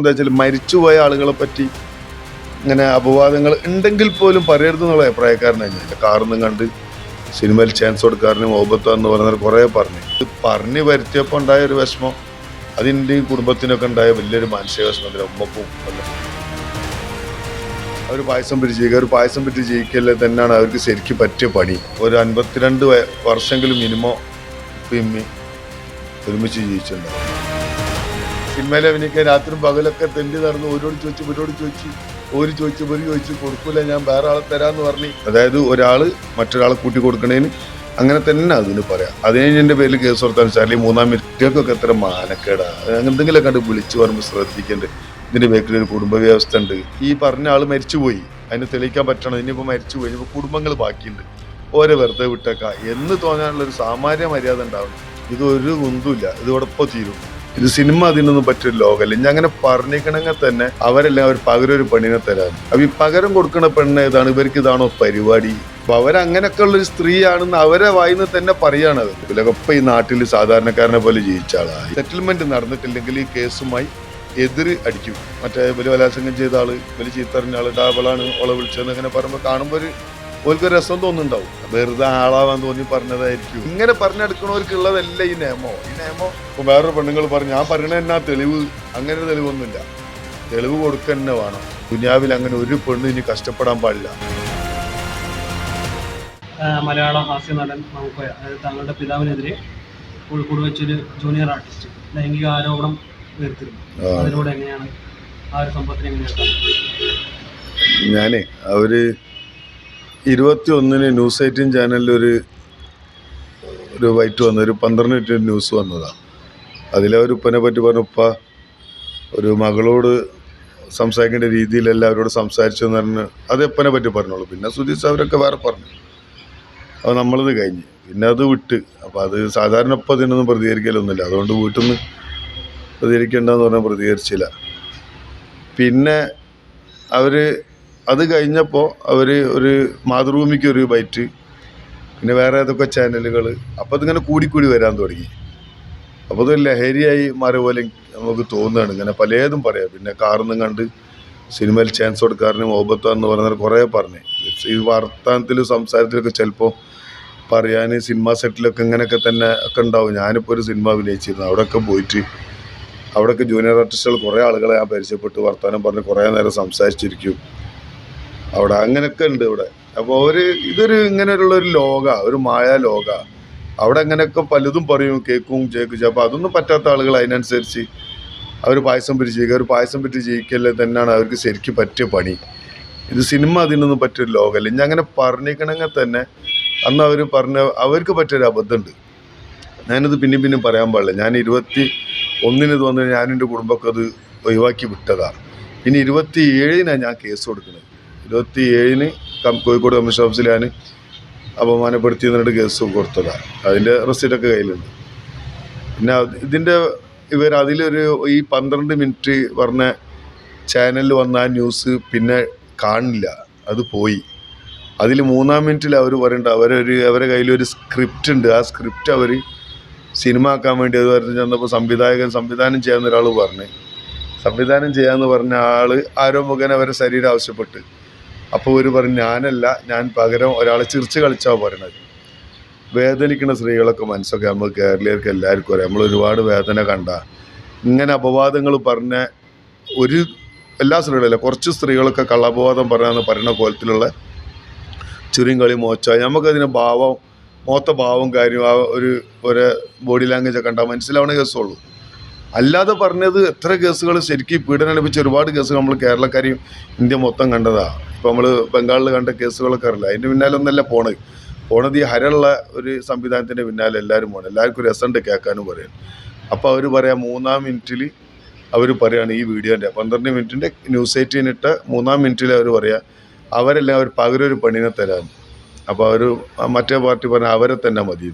എന്താ വെച്ചാൽ മരിച്ചുപോയ ആളുകളെ പറ്റി ഇങ്ങനെ അപവാദങ്ങൾ ഉണ്ടെങ്കിൽ പോലും പറയരുത് എന്നുള്ള അഭിപ്രായക്കാരനാണ് കാറിന്നും കണ്ട് സിനിമയിൽ ചാൻസ് കൊടുക്കാരനും ഓബത്ത എന്ന് പറയുന്നത് കുറേ പറഞ്ഞു. ഇത് പറഞ്ഞ് വരുത്തിയപ്പോൾ ഉണ്ടായ ഒരു വിഷമം. അതിന്റെയും കുടുംബത്തിനൊക്കെ ഉണ്ടായ വലിയൊരു മാനസിക വിഷമം. അതിന് അല്ല അവർ പായസം പിടിച്ച് ജയിക്കുക ഒരു പായസം പിടിച്ച് ജയിക്കല്ലേ തന്നെയാണ് അവർക്ക് ശരിക്കും പറ്റിയ പണി. ഒരു അൻപത്തിരണ്ട് വർഷമെങ്കിലും മിനിമം പിമ്മി ഒരുമിച്ച് ജീവിച്ചിട്ടുണ്ടാവും. സിനിമയിൽ എനിക്ക് രാത്രിയും പകലൊക്കെ തെണ്ടി നടന്നു ഓരോട് ചോദിച്ചു ഇവരോട് ചോദിച്ചു ഒരു ചോദിച്ചു ഇവർ ചോദിച്ചു കൊടുക്കൂല ഞാൻ വേറെ ആളെ തരാന്ന് പറഞ്ഞു. അതായത് ഒരാൾ മറ്റൊരാളെ കൂട്ടി കൊടുക്കണേന് അങ്ങനെ തന്നെ അതിന് പറയാം. അതിന് എന്റെ പേരിൽ കേസ് കൊടുത്താൽ വെച്ചാൽ മൂന്നാം മിനിറ്റൊക്കെ എത്ര മാനക്കേടാ. എന്തെങ്കിലും കണ്ട് വിളിച്ചു പറയുമ്പോൾ ശ്രദ്ധിക്കേണ്ടത് ഇതിന്റെ ബേക്കിൽ ഒരു കുടുംബ വ്യവസ്ഥ ഉണ്ട്. ഈ പറഞ്ഞ ആൾ മരിച്ചുപോയി. അതിന് തെളിയിക്കാൻ പറ്റണം. ഇനിയിപ്പോൾ മരിച്ചുപോയി. ഇനിയിപ്പോൾ കുടുംബങ്ങൾ ബാക്കിയുണ്ട്. ഓരോ വെറുതെ വിട്ടേക്കാം. എന്ന് തോന്നാനുള്ള ഒരു സാമാന്യ മര്യാദ ഒരു കുന്തുമില്ല ഇത് ഉടപ്പോ തീരും? ഇത് സിനിമ അതിനൊന്നും പറ്റിയ ലോകമല്ല. ഇനി അങ്ങനെ പറഞ്ഞിക്കണമെങ്കിൽ തന്നെ അവരെല്ലാം അവർ പകരം ഒരു പെണ്ണിനെ തരാൻ അപ്പൊ ഈ പകരം കൊടുക്കുന്ന പെണ്ണ് ഏതാണ്? ഇവർക്ക് ഇതാണോ പരിപാടി? അപ്പൊ അവരങ്ങനെയൊക്കെ ഉള്ളൊരു സ്ത്രീയാണെന്ന് അവരെ വായിന്ന് തന്നെ പറയാണത് ഇവരൊക്കെ ഈ നാട്ടിൽ സാധാരണക്കാരനെ പോലെ ജീവിച്ച ആളാണ് സെറ്റിൽമെന്റ് നടന്നിട്ടില്ലെങ്കിൽ ഈ കേസുമായി എതിര് അടിക്കും. മറ്റേ വലിയ വലാസംഗം ചെയ്ത ആൾ വലിയ ചീത്തറിഞ്ഞ ആൾ ഡാബിളാണ് ഓളെ വിളിച്ചതെന്ന് അങ്ങനെ പറയുമ്പോൾ കാണുമ്പോൾ ഒരു ഓൽക്ക് രസം തോന്നുന്നുണ്ടാവും. വെറുതെ ആളാവാൻ തോന്നി പറഞ്ഞതായിരിക്കും. ഇങ്ങനെ പറഞ്ഞെടുക്കണവർക്കുള്ളതല്ല ഈ നിയമോ. ഈ നിയമോ ഇപ്പൊ വേറൊരു പെണ്ണുങ്ങൾ പറഞ്ഞു ഞാൻ പറയണ എന്നാ തെളിവ്? അങ്ങനെ തെളിവൊന്നുമില്ല. തെളിവ് കൊടുക്കുക തന്നെ വേണം. ദുനിയാവിൽ അങ്ങനെ ഒരു പെണ്ണ് ഇനി കഷ്ടപ്പെടാൻ പാടില്ല. മലയാള ഹാസ്യ നടൻ മൗക്കോയ അതായത് താങ്കളുടെ പിതാവിനെതിരെ കോഴിക്കോട് വെച്ചൊരു ജൂനിയർ ആർട്ടിസ്റ്റ്. ലൈംഗിക ആരോപണം ഉയർത്തിരുന്നു. അതിനോട് അതിലൂടെ എങ്ങനെയാണ് ആ ഒരു സംഭവത്തിന് എങ്ങനെയാണ് ഞാനേ അവർ ഇരുപത്തി ഒന്നിന് ന്യൂസ് എയ്റ്റീൻ ചാനലിൽ ഒരു ഒരു വൈറ്റ് വന്ന ഒരു പന്ത്രണ്ട് ന്യൂസ് വന്നതാണ് അതിലവർ ഉപ്പനെ പറ്റി പറഞ്ഞ ഉപ്പ ഒരു മകളോട് സംസാരിക്കേണ്ട രീതിയിലല്ല അവരോട് സംസാരിച്ചു എന്ന് പറഞ്ഞ് അത് ഉപ്പനെ പറ്റി പറഞ്ഞോളൂ. പിന്നെ സുധീഷ് അവരൊക്കെ വേറെ പറഞ്ഞു. അപ്പോൾ നമ്മളത് കഴിഞ്ഞ്. പിന്നെ അത് വിട്ട്. അപ്പോൾ അത് സാധാരണ ഇപ്പം അതിനൊന്നും പ്രതികരിക്കലൊന്നുമില്ല. അതുകൊണ്ട് വീട്ടിൽ നിന്ന് പ്രതികരിക്കേണ്ടെന്ന് പറഞ്ഞാൽ പ്രതികരിച്ചില്ല. പിന്നെ അവർ അത് കഴിഞ്ഞപ്പോൾ അവർ ഒരു മാതൃഭൂമിക്ക് ഒരു ബൈറ്റ് പിന്നെ വേറെ ഏതൊക്കെ ചാനലുകൾ അപ്പോൾ അതിങ്ങനെ കൂടിക്കൂടി വരാൻ തുടങ്ങി. അപ്പോൾ അത് ലഹരിയായി മാറിയ പോലെ നമുക്ക് തോന്നുകയാണ്. ഇങ്ങനെ പലതും പറയാം. പിന്നെ കാർന്നും കണ്ട് സിനിമയിൽ ചാൻസ് കൊടുക്കാറിന് മോബത്ത എന്ന് പറയുന്നത് കുറേ പറഞ്ഞു. ഈ വർത്തമാനത്തിലും സംസാരത്തിലൊക്കെ ചിലപ്പോൾ പറയാൻ സിനിമ സെറ്റിലൊക്കെ ഇങ്ങനെയൊക്കെ തന്നെ ഒക്കെ ഉണ്ടാവും. ഞാനിപ്പോൾ ഒരു സിനിമ അഭിനയിച്ചിരുന്നു. അവിടെയൊക്കെ പോയിട്ട് അവിടെയൊക്കെ ജൂനിയർ ആർട്ടിസ്റ്റുകൾ കുറേ ആളുകളെ ഞാൻ പരിചയപ്പെട്ട്. വർത്തമാനം പറഞ്ഞ് കുറേ നേരം സംസാരിച്ചിരിക്കും. അവിടെ അങ്ങനെയൊക്കെ ഉണ്ട് ഇവിടെ. അപ്പോൾ ഒരു ഇതൊരു ഇങ്ങനെയുള്ള ഒരു ലോക ഒരു മായ ലോക. അവിടെ അങ്ങനെയൊക്കെ പലതും പറയും കേക്കും ചേക്കും അപ്പോൾ അതൊന്നും പറ്റാത്ത ആളുകൾ അതിനനുസരിച്ച് അവർ പായസം പിരി ജയിക്കുക ഒരു പായസം പിരി ജയിക്കല്ലേ തന്നെയാണ് അവർക്ക് ശരിക്കും പറ്റിയ പണി. ഇത് സിനിമ അതിനൊന്നും പറ്റിയൊരു ലോകമല്ല. ഇനി അങ്ങനെ പറഞ്ഞിരിക്കണമെങ്കിൽ തന്നെ അന്ന് അവർ പറഞ്ഞ അവർക്ക് പറ്റിയൊരു അബദ്ധമുണ്ട്. ഞാനിത് പിന്നെയും പിന്നെയും പറയാൻ പാടില്ല. ഞാൻ ഇരുപത്തി ഒന്നിന് തോന്നുന്നു ഞാനെന്റെ കുടുംബമൊക്കെ അത് ഒഴിവാക്കി വിട്ടതാണ് പിന്നെ ഇരുപത്തി ഏഴിനാണ് ഞാൻ കേസ് കൊടുക്കുന്നത്. ഇരുപത്തി ഏഴിന് കോഴിക്കോട് കമ്മീഷൻ ഓഫീസിൽ ഞാൻ അപമാനപ്പെടുത്തി എന്നിട്ട് കേസ് കൊടുത്തതാണ് അതിന്റെ റെസിറ്റൊക്കെ കയ്യിലുണ്ട്. പിന്നെ ഇതിന്റെ ഇവർ അതിലൊരു ഈ പന്ത്രണ്ട് മിനിറ്റ് പറഞ്ഞ ചാനലിൽ വന്ന ആ ന്യൂസ് പിന്നെ കാണില്ല. അത് പോയി. അതിൽ മൂന്നാം മിനിറ്റിൽ അവർ പറയുന്നുണ്ട് അവരൊരു അവരെ കയ്യിലൊരു സ്ക്രിപ്റ്റ് ഉണ്ട്. ആ സ്ക്രിപ്റ്റ് അവർ സിനിമ ആക്കാൻ വേണ്ടി അത് പറഞ്ഞ് ചെന്നപ്പോൾ സംവിധായകൻ സംവിധാനം ചെയ്യാവുന്ന ഒരാൾ പറഞ്ഞു. സംവിധാനം ചെയ്യാമെന്ന് പറഞ്ഞ ആൾ ആരോ മുഖേന അവരെ ശരീരം ആവശ്യപ്പെട്ട്. അപ്പോൾ ഒരു പറഞ്ഞു ഞാനല്ല ഞാൻ പകരം ഒരാളെ ചിരിച്ച് കളിച്ചാൽ പറയണത് വേദനിക്കുന്ന സ്ത്രീകളൊക്കെ മനസ്സൊക്കെ നമ്മൾ കേരളീയർക്ക് എല്ലാവർക്കും അറിയാം. നമ്മൾ ഒരുപാട് വേദന കണ്ട. ഇങ്ങനെ അപവാദങ്ങൾ പറഞ്ഞ ഒരു എല്ലാ സ്ത്രീകളല്ല കുറച്ച് സ്ത്രീകളൊക്കെ കള്ളപവാദം പറഞ്ഞാന്ന് പറയുന്ന കോലത്തിലുള്ള ചുരുങ്കളി കളി മോച്ച നമുക്കതിന് ഭാവം മോത്ത ഭാവം കാര്യം ആ ഒരു ഒരു ബോഡി ലാംഗ്വേജ് ഒക്കെ ഉണ്ടാ മനസ്സിലാവണ കേസുള്ളൂ. അല്ലാതെ പറഞ്ഞത് എത്ര കേസുകൾ ശരിക്കും പീഡനം ലഭിച്ച ഒരുപാട് കേസുകൾ നമ്മൾ കേരളക്കാരെയും ഇന്ത്യ മൊത്തം കണ്ടതാണ് ഇപ്പോൾ നമ്മൾ ബംഗാളിൽ കണ്ട കേസുകളൊക്കെ അറിയില്ല? അതിന്റെ പിന്നാലെ ഒന്നല്ല പോണത്. പോണത് ഈ ഹരമുള്ള ഒരു സംവിധാനത്തിന്റെ പിന്നാലെ എല്ലാവരും പോകണം എല്ലാവർക്കും രസമുണ്ട് കേൾക്കാനും പറയാൻ. അപ്പോൾ അവർ പറയാം മൂന്നാം മിനിറ്റിൽ അവർ പറയുകയാണ് ഈ വീഡിയോന്റെ പന്ത്രണ്ട് മിനിറ്റിന്റെ ന്യൂസ് എയ്റ്റീനിട്ട് മൂന്നാം മിനിറ്റിൽ അവർ പറയാം അവരെല്ലാം അവർ പകരൊരു പെണ്ണിനെ തരാൻ അപ്പോൾ അവർ മറ്റേ പാർട്ടി പറഞ്ഞാൽ അവരെ തന്നെ മതി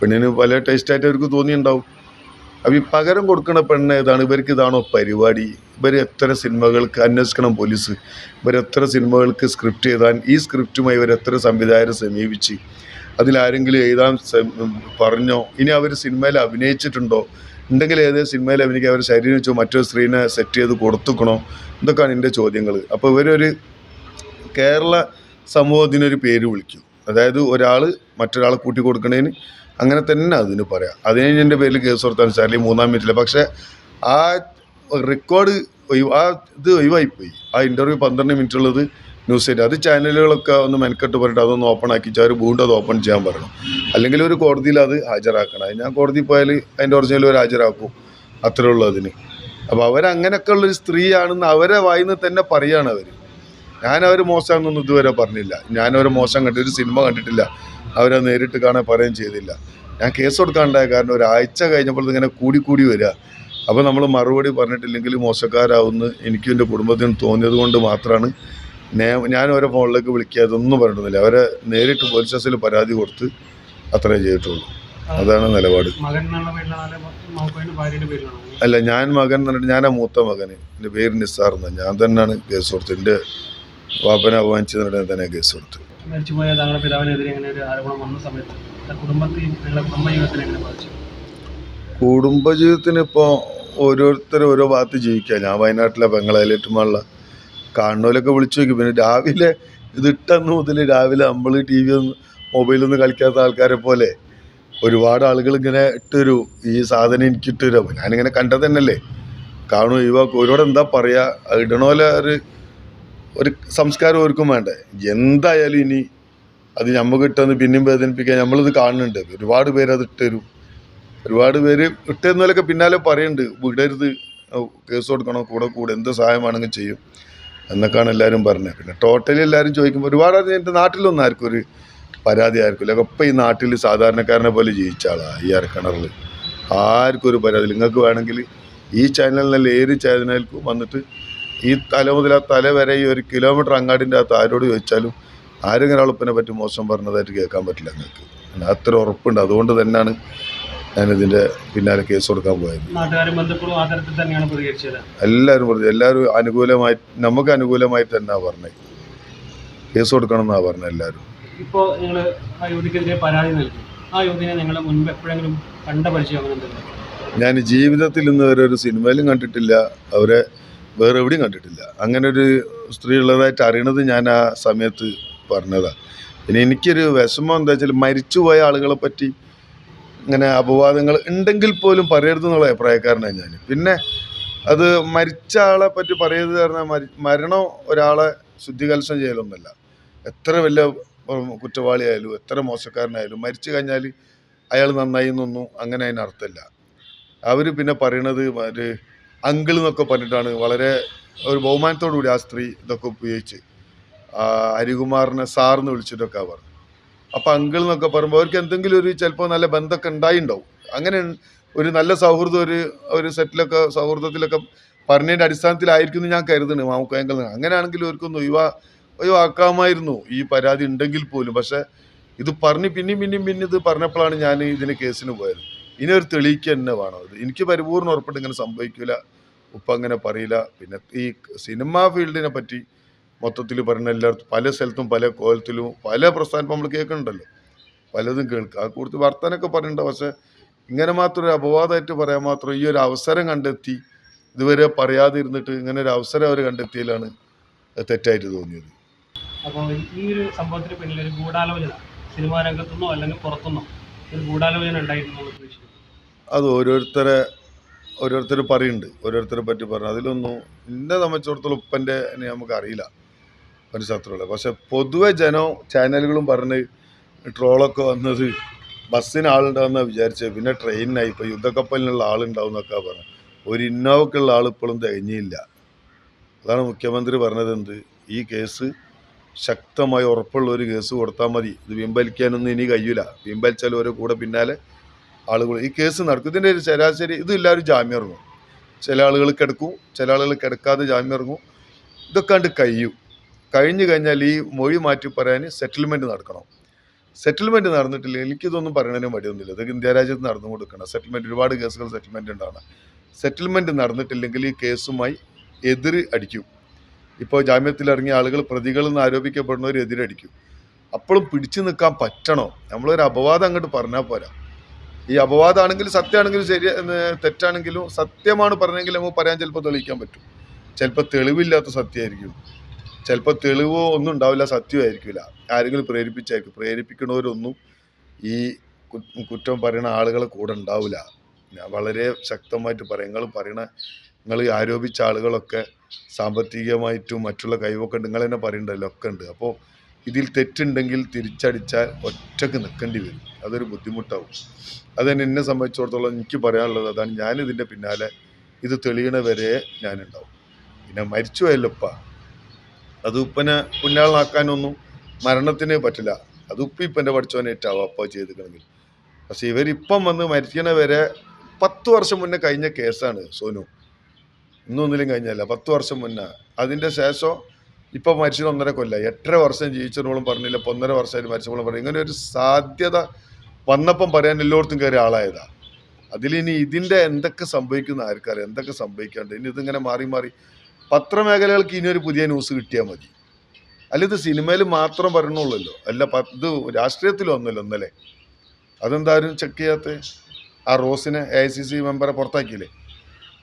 പെണ്ണിന് പല ടേസ്റ്റായിട്ട് അവർക്ക് തോന്നിയിട്ടുണ്ടാവും. അപ്പോൾ ഈ പകരം കൊടുക്കുന്ന പെണ്ണ് ഏതാണ്? ഇവർക്ക് ഇതാണോ പരിപാടി? ഇവർ എത്ര സിനിമകൾക്ക് അന്വേഷിക്കണം പോലീസ്? ഇവർ എത്ര സിനിമകൾക്ക് സ്ക്രിപ്റ്റ് എഴുതാൻ? ഈ സ്ക്രിപ്റ്റുമായി ഇവർ എത്ര സംവിധായകരെ സമീപിച്ച്? അതിലാരെങ്കിലും എഴുതാൻ പറഞ്ഞോ? ഇനി അവർ സിനിമയിൽ അഭിനയിച്ചിട്ടുണ്ടോ? ഉണ്ടെങ്കിൽ ഏത് സിനിമയിൽ അഭിനയിക്കുക അവർ ശരീരം വെച്ചോ മറ്റൊരു സ്ത്രീനെ സെറ്റ് ചെയ്ത് കൊടുത്തുക്കണോ? ഇതൊക്കെയാണ് എന്റെ ചോദ്യങ്ങൾ അപ്പോൾ ഇവരൊരു കേരള സമൂഹത്തിനൊരു പേര് വിളിക്കും. അതായത് ഒരാൾ മറ്റൊരാളെ കൂട്ടി കൊടുക്കണേന് അങ്ങനെ തന്നെ അതിന് പറയാം. അതിന് എന്റെ പേരിൽ കേസ് കൊടുത്താൽ സാറിൽ മൂന്നാം മിനിറ്റിൽ പക്ഷേ ആ റെക്കോർഡ് ആ ഇത് ഒഴിവായിപ്പോയി. ആ ഇന്റർവ്യൂ പന്ത്രണ്ട് മിനിറ്റ് ഉള്ളത് ന്യൂസ് ചെയ്ത് അത് ചാനലുകളൊക്കെ ഒന്ന് മെനക്കെട്ട് പറഞ്ഞിട്ട് അതൊന്ന് ഓപ്പൺ ആക്കി അവർ വീണ്ടും അത് ഓപ്പൺ ചെയ്യാൻ പറയണം. അല്ലെങ്കിൽ ഒരു കോടതിയിൽ അത് ഹാജരാക്കണം. അത് ഞാൻ കോടതിയിൽ പോയാൽ അതിന്റെ ഒറിജിനൽ അവർ ഹാജരാക്കും. അത്രേ ഉള്ളൂ അതിന്. അപ്പോൾ അവരങ്ങനെയൊക്കെ ഉള്ളൊരു സ്ത്രീയാണെന്ന് അവരെ വായിന്ന് തന്നെ പറയാണ് അവർ ഞാനവർ മോശമാണെന്നൊന്നും ഇതുവരെ പറഞ്ഞില്ല. ഞാനവർ മോശം കണ്ടിട്ട് ഒരു സിനിമ കണ്ടിട്ടില്ല. അവരെ നേരിട്ട് കാണാൻ പറയുകയും ചെയ്തില്ല. ഞാൻ കേസ് കൊടുക്കാണ്ടായ കാരണം ഒരാഴ്ച കഴിഞ്ഞപ്പോൾ ഇങ്ങനെ കൂടി കൂടി വരിക. അപ്പോൾ നമ്മൾ മറുപടി പറഞ്ഞിട്ടില്ലെങ്കിൽ മോശക്കാരാവുമെന്ന് എനിക്കും എന്റെ കുടുംബത്തിനും തോന്നിയത് കൊണ്ട് മാത്രമാണ് ഞാൻ അവരെ ഫോണിലേക്ക് വിളിക്കുക. അതൊന്നും പറഞ്ഞിട്ടില്ല അവരെ നേരിട്ട് പോലീസ് സ്റ്റേഷനിൽ പരാതി കൊടുത്ത് അത്രേ ചെയ്തിട്ടുള്ളൂ. അതാണ് നിലപാട്. അല്ല ഞാൻ മകൻ എന്ന് പറഞ്ഞിട്ട് ഞാനാ മൂത്ത മകന്. എന്റെ പേര് നിസ്സാർ എന്നാണ്. ഞാൻ തന്നെയാണ് കേസ് കൊടുത്തത്. എന്റെ വാപ്പനെ അപമാനിച്ചതിനിടെ തന്നെ കേസ് കൊടുത്തു. മരിച്ചുപോയ താങ്കളുടെ പിതാവിനെതിരെ ഇങ്ങനെ ഒരു ആരോപണം വന്ന സമയത്ത് കുടുംബത്തിൽ നിങ്ങളുടെ കുടുംബ ജീവിതത്തിനെ എങ്ങനെ ബാധിച്ചു? കുടുംബജീവിതത്തിന് ഇപ്പോൾ ഓരോരുത്തർ ഓരോ ഭാഗത്ത് ജീവിക്കുക ഞാൻ വയനാട്ടിലെ ബംഗളാലേറ്റുമുള്ള കാണുന്നവരൊക്കെ വിളിച്ചു നോക്കി പിന്നെ രാവിലെ ഇത് ഇട്ടന്ന് മുതൽ രാവിലെ നമ്മൾ ടി വി ഒന്ന് മൊബൈലൊന്നും കളിക്കാത്ത ആൾക്കാരെ പോലെ ഒരുപാട് ആളുകൾ ഇങ്ങനെ ഇട്ടൊരു ഈ സാധനം എനിക്ക് ഇട്ടുതരും ഞാനിങ്ങനെ കണ്ടത് തന്നെയല്ലേ കാണും ഒഴിവാക്കും. ഒരുപാട് എന്താ പറയുക ഇടണോലെ ഒരു ഒരു സംസ്കാരം ഓർക്കും വേണ്ടേ. എന്തായാലും ഇനി അത് നമുക്ക് ഇട്ടെന്ന് പിന്നെയും വേദനിപ്പിക്കാൻ നമ്മളിത് കാണുന്നുണ്ട്. ഒരുപാട് പേര് അത് ഇട്ടുതരും ഒരുപാട് പേര് ഇട്ടുതരുന്നതിലൊക്കെ പിന്നാലെ പറയുന്നുണ്ട് വിടരുത്. കേസ് കൊടുക്കണം. കൂടെ കൂടെ എന്ത് സഹായമാണെങ്കിലും ചെയ്യും. എന്നൊക്കെയാണ് എല്ലാവരും പറഞ്ഞത്. പിന്നെ ടോട്ടലി എല്ലാവരും ചോദിക്കുമ്പോൾ ഒരുപാട് എന്റെ നാട്ടിലൊന്നും ആർക്കും ഒരു പരാതി ആയിരിക്കില്ല ഇപ്പം ഈ നാട്ടിൽ സാധാരണക്കാരനെ പോലെ ജീവിച്ച ആളാണ് ഈ അരക്കിണറിൽ ആർക്കും ഒരു പരാതി നിങ്ങൾക്ക് വേണമെങ്കിൽ ഈ ചാനലിനല്ല ഏത് ചാനലിൽക്കും വന്നിട്ട് ഈ തല മുതൽ ആ തല വരെ ഈ ഒരു കിലോമീറ്റർ അങ്ങാടിന്റെ അകത്ത് ആരോട് ചോദിച്ചാലും ആരെങ്കിലും ഒരാളിപ്പിനെ പറ്റി മോശം പറഞ്ഞതായിട്ട് കേൾക്കാൻ പറ്റില്ല നിങ്ങൾക്ക് അത്ര ഉറപ്പുണ്ട്. അതുകൊണ്ട് തന്നെയാണ് ഞാനിതിന്റെ പിന്നാലെ കേസ് കൊടുക്കാൻ പോയത്. എല്ലാവരും പറഞ്ഞു എല്ലാവരും അനുകൂലമായി നമുക്ക് അനുകൂലമായി തന്നെ പറഞ്ഞത്. കേസ് കൊടുക്കണം എന്നാണ് പറഞ്ഞത് എല്ലാവരും. ഇപ്പോൾ നിങ്ങൾ ആ യുവതിക്കെതിരെ പരാതി നൽകി. ആ യുവതിനെ നിങ്ങൾ മുൻപ് എപ്പോഴെങ്കിലും കണ്ട പരിചയം അങ്ങനെ ഞാൻ ജീവിതത്തിൽ ഇന്ന് വരെ ഒരു സിനിമയിലും കണ്ടിട്ടില്ല. അവരെ വേറെ എവിടെയും കണ്ടിട്ടില്ല. അങ്ങനെ ഒരു സ്ത്രീ ഉള്ളതായിട്ട് അറിയണത് ഞാൻ ആ സമയത്ത് പറഞ്ഞതാണ് പിന്നെ എനിക്കൊരു വിഷമം എന്താ വെച്ചാൽ മരിച്ചുപോയ ആളുകളെ പറ്റി ഇങ്ങനെ അപവാദങ്ങൾ ഉണ്ടെങ്കിൽ പോലും പറയരുതെന്നുള്ള അഭിപ്രായക്കാരനാണ് ഞാൻ പിന്നെ അത് മരിച്ച ആളെ പറ്റി പറയരുത് പറഞ്ഞാൽ മരി മരണം ഒരാളെ ശുദ്ധികലശം ചെയ്യലൊന്നല്ല എത്ര വലിയ കുറ്റവാളിയായാലും എത്ര മോശക്കാരനായാലും മരിച്ചു കഴിഞ്ഞാൽ അയാൾ നന്നായി എന്നൊന്നും അങ്ങനെ അതിനർത്ഥമില്ല. അവർ പിന്നെ പറയണത് ഒരു അങ്കിൾ എന്നൊക്കെ പറഞ്ഞിട്ടാണ് വളരെ ഒരു ബഹുമാനത്തോടു കൂടി ആ സ്ത്രീ ഇതൊക്കെ ഉപയോഗിച്ച് ഹരികുമാറിനെ സാറിന്ന് വിളിച്ചിട്ടൊക്കെ പറഞ്ഞു. അപ്പോൾ അങ്കിൾ എന്നൊക്കെ പറയുമ്പോൾ അവർക്ക് എന്തെങ്കിലും ഒരു ചിലപ്പോൾ നല്ല ബന്ധമൊക്കെ ഉണ്ടായിണ്ടാവും. അങ്ങനെ ഒരു നല്ല സൗഹൃദം ഒരു ഒരു സെറ്റിലൊക്കെ സൗഹൃദത്തിലൊക്കെ പറഞ്ഞതിന്റെ അടിസ്ഥാനത്തിലായിരിക്കും എന്ന് ഞാൻ കരുതുന്നു മാമുക്കയങ്കൽ അങ്ങനെയാണെങ്കിൽ അവർക്കൊന്ന് ഒഴിവാ ഒഴിവാക്കാമായിരുന്നു. ഈ പരാതി ഉണ്ടെങ്കിൽ പോലും. പക്ഷേ ഇത് പറഞ്ഞ് പിന്നെയും പിന്നെയും പിന്നെ ഇത് പറഞ്ഞപ്പോഴാണ് ഞാൻ ഇതിന് കേസിന് പോയത്. ഇനി ഒരു തെളിയിക്കുക തന്നെ വേണം. എനിക്ക് പരിപൂർണ ഉറപ്പിട്ട് ഇങ്ങനെ സംഭവിക്കില്ല ഉപ്പ അങ്ങനെ പറയില്ല. പിന്നെ ഈ സിനിമാ ഫീൽഡിനെ പറ്റി മൊത്തത്തിൽ പറയുന്ന എല്ലായിടത്തും പല സ്ഥലത്തും പല കോലത്തിലും പല പ്രസ്ഥാനം നമ്മൾ കേൾക്കുന്നുണ്ടല്ലോ. പലതും കേൾക്കുക ആ കൂടുതൽ വർത്തനൊക്കെ പറയുന്നുണ്ട്. പക്ഷേ ഇങ്ങനെ മാത്രം ഒരു അപവാദമായിട്ട് പറയാൻ മാത്രം ഈ ഒരു അവസരം കണ്ടെത്തി ഇതുവരെ പറയാതെ ഇരുന്നിട്ട് ഇങ്ങനെ ഒരു അവസരം അവർ കണ്ടെത്തിയതിലാണ് തെറ്റായിട്ട് തോന്നിയത്. അപ്പോൾ ഈ ഒരു സംഭവത്തിന് പിന്നിൽ ഒരു ഗൂഢാലോചന സിനിമാ രംഗത്തുനിന്നോ അല്ലെങ്കിൽ പുറത്തുനിന്നോ ഒരു ഗൂഢാലോചന ഉണ്ടായിരുന്നു അത് ഓരോരുത്തരെ ഓരോരുത്തർ പറയുന്നുണ്ട് ഓരോരുത്തരെ പറ്റി പറഞ്ഞു. അതിലൊന്നും എന്നെ സംബന്ധിച്ചിടത്തോളം ഉപ്പന്റെ നമുക്ക് അറിയില്ല. ഒരു ശത്രുള്ള പക്ഷെ പൊതുവെ ജനം ചാനലുകളും പറഞ്ഞ് ട്രോളൊക്കെ വന്നത് ബസ്സിന് ആളുണ്ടാവുന്ന വിചാരിച്ചത് പിന്നെ ട്രെയിനിനായി ഇപ്പോൾ യുദ്ധക്കപ്പലിനുള്ള ആളുണ്ടാവും എന്നൊക്കെ പറഞ്ഞു. ഒരു ഇന്നോവക്കുള്ള ആൾ ഇപ്പോഴും തികഞ്ഞില്ല. അതാണ് മുഖ്യമന്ത്രി പറഞ്ഞത് എന്ത്? ഈ കേസ് ശക്തമായി ഉറപ്പുള്ള ഒരു കേസ് കൊടുത്താൽ മതി. ഇത് പിൻവലിക്കാനൊന്നും ഇനി കഴിയില്ല പിൻവലിച്ചാൽ ഒരു കൂടെ പിന്നാലെ ആളുകൾ ഈ കേസ് നടക്കും. ഇതിന്റെ ഒരു ശരാശരി ഇത് എല്ലാവരും ജാമ്യം ഇറങ്ങും. ചില ആളുകൾ കിടക്കും ചില ആളുകൾ കിടക്കാതെ ജാമ്യം ഇറങ്ങും. ഇതൊക്കെ കണ്ട് കഴിയും. കഴിഞ്ഞു കഴിഞ്ഞാൽ ഈ മൊഴി മാറ്റി പറയാൻ സെറ്റിൽമെന്റ് നടക്കണം. സെറ്റിൽമെന്റ് നടന്നിട്ടില്ല. എനിക്കിതൊന്നും പറയണതിനും വഴിയൊന്നുമില്ല ഇതൊക്കെ ഇന്ത്യ രാജ്യത്ത് നടന്നു കൊടുക്കണം. സെറ്റിൽമെന്റ് ഒരുപാട് കേസുകൾ സെറ്റിൽമെന്റ് ഉണ്ടാണ്. സെറ്റിൽമെന്റ് നടന്നിട്ടില്ലെങ്കിൽ ഈ കേസുമായി എതിർ അടിക്കും. ഇപ്പോൾ ജാമ്യത്തിൽ ഇറങ്ങിയ ആളുകൾ പ്രതികളെന്ന് ആരോപിക്കപ്പെടുന്നവർ എതിരടിക്കും. അപ്പോഴും പിടിച്ചു നിൽക്കാൻ പറ്റണോ? നമ്മളൊരു അപവാദം അങ്ങോട്ട് പറഞ്ഞാൽ പോരാ. ഈ അപവാദമാണെങ്കിലും സത്യമാണെങ്കിലും ശരി തെറ്റാണെങ്കിലും സത്യമാണ് പറഞ്ഞെങ്കിൽ നമുക്ക് പറയാൻ ചിലപ്പോൾ തെളിയിക്കാൻ പറ്റും. ചിലപ്പോൾ തെളിവില്ലാത്ത സത്യമായിരിക്കും. ചിലപ്പോൾ തെളിവോ ഒന്നും ഉണ്ടാവില്ല സത്യമായിരിക്കില്ല. ആരെങ്കിലും പ്രേരിപ്പിച്ചായിരിക്കും. പ്രേരിപ്പിക്കണവരൊന്നും ഈ കുറ്റം പറയുന്ന ആളുകളെ കൂടെ ഉണ്ടാവില്ല. വളരെ ശക്തമായിട്ട് പറയാം. നിങ്ങൾ പറയണ നിങ്ങൾ ആരോപിച്ച ആളുകളൊക്കെ സാമ്പത്തികമായിട്ടും മറ്റുള്ള കഴിവൊക്കെ ഉണ്ട്. നിങ്ങൾ തന്നെ പറയണ്ടല്ലോ. ഒക്കെ ഉണ്ട്. അപ്പോൾ ഇതിൽ തെറ്റുണ്ടെങ്കിൽ തിരിച്ചടിച്ചാൽ ഒറ്റയ്ക്ക് നിൽക്കേണ്ടി വരും. അതൊരു ബുദ്ധിമുട്ടാവും. അതുതന്നെ എന്നെ സംബന്ധിച്ചിടത്തോളം എനിക്ക് പറയാനുള്ളത് അതാണ്. ഞാനിതിന്റെ പിന്നാലെ ഇത് തെളിയണ വരെ ഞാനുണ്ടാവും. പിന്നെ മരിച്ചു പോയല്ലോപ്പ. അത് ഉപ്പനെ പുന്നാളാക്കാനൊന്നും മരണത്തിന് പറ്റില്ല. അത് ഉപ്പ ഇപ്പന്റെ പഠിച്ചവനേറ്റാവും അപ്പ ചെയ്തിക്കണമെങ്കിൽ പക്ഷെ ഇവരിപ്പം വന്ന് മരിക്കണ വരെ പത്ത് വർഷം മുന്നേ കഴിഞ്ഞ കേസാണ് സോനു. ഇന്നൊന്നിലും കഴിഞ്ഞല്ല. പത്ത് വർഷം മുന്നേ. അതിന്റെ ശേഷം ഇപ്പം മരിച്ചത് ഒന്നര കൊല്ല എട്ടര വർഷം ജീവിച്ചപ്പോഴും പറഞ്ഞില്ല. ഇപ്പം ഒന്നര വർഷമായിട്ട് മരിച്ചവളും പറഞ്ഞു ഇങ്ങനെ ഒരു സാധ്യത വന്നപ്പം പറയാൻ എല്ലായിടത്തും കയറി ആളായതാ. അതിലിനി ഇതിന്റെ എന്തൊക്കെ സംഭവിക്കുന്ന ആർക്കറിയാം. എന്തൊക്കെ സംഭവിക്കാണ്ട്. ഇനി ഇതിങ്ങനെ മാറി മാറി പത്രമേഖലകൾക്ക് ഇനി ഒരു പുതിയ ന്യൂസ് കിട്ടിയാൽ മതി. അല്ല ഇത് സിനിമയിൽ മാത്രം പറയണുള്ളല്ലോ അല്ല ഇത് രാഷ്ട്രീയത്തിലും ഒന്നല്ലോ ഇന്നലെ. അതെന്തായാലും ചെക്ക് ചെയ്യാത്ത? ആ റോസിനെ എ ഐ സി സി മെമ്പറെ പുറത്താക്കിയില്ലേ?